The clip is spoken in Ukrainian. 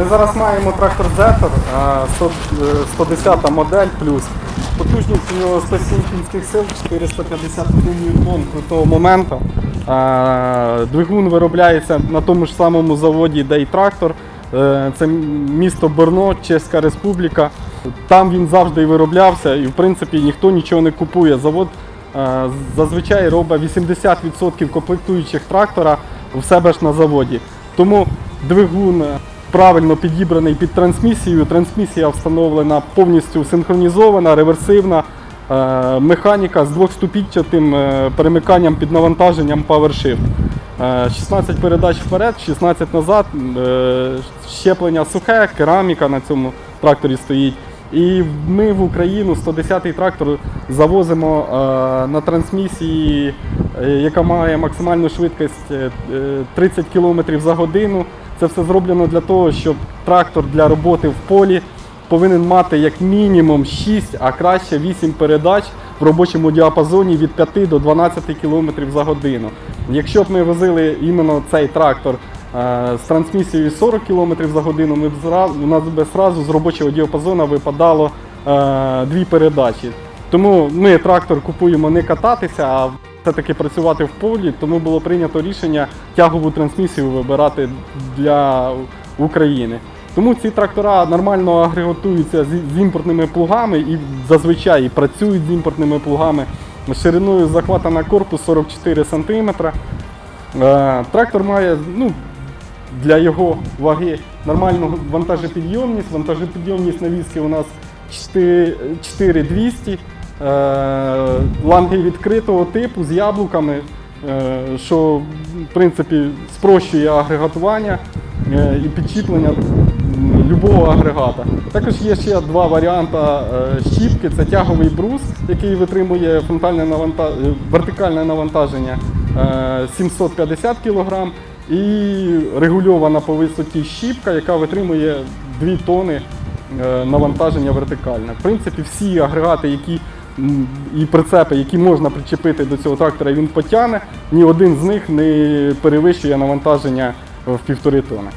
Ми зараз маємо трактор Зетер, е, 100, е, 110 модель плюс. Потужність у нього 107 кінських сил, 451 ньютон крутого моменту. Двигун виробляється на тому ж самому заводі, де і трактор. Е, Це місто Берно, Чеська Республіка. Там він завжди вироблявся, і в принципі ніхто нічого не купує. Завод зазвичай робить 80% комплектуючих трактора в себе ж на заводі. Тому двигун правильно підібраний під трансмісію. Трансмісія встановлена повністю синхронізована, реверсивна. е, Механіка з двохступінчатим е, перемиканням під навантаженням PowerShift. Е, 16 передач вперед, 16 назад, е, щеплення сухе, кераміка на цьому тракторі стоїть. І ми в Україну 110-й трактор завозимо е, на трансмісії, е, яка має максимальну швидкість е, е, 30 км за годину. Це все зроблено для того, щоб трактор для роботи в полі повинен мати як мінімум 6, а краще 8 передач в робочому діапазоні від 5 до 12 км за годину. Якщо б ми возили іменно цей трактор е, з трансмісією 40 км за годину, ми б зразу, у нас би зразу з робочого діапазону випадало е, дві передачі. Тому ми трактор купуємо не кататися, а все-таки працювати в полі, тому було прийнято рішення тягову трансмісію вибирати для України. Тому ці трактора нормально агрегатуються з, імпортними плугами і зазвичай і працюють з імпортними плугами. Шириною захвата на корпус 44 см. Е, трактор має ну, для його ваги нормальну вантажопідйомність. Вантажопідйомність навіски у нас 4 4200. Ланги відкритого типу з яблуками, е, що в принципі спрощує агрегатування е, і підчіплення любого агрегата. Також є ще два варіанти е, щіпки. Це тяговий брус, який витримує фронтальне наванта... е, вертикальне навантаження е, 750 кг, і регульована по висоті щіпка, яка витримує 2 тони навантаження вертикальне. В принципі, всі агрегати, які і прицепи, які можна причепити до цього трактора, він потягне, ні один з них не перевищує навантаження в півтори тони.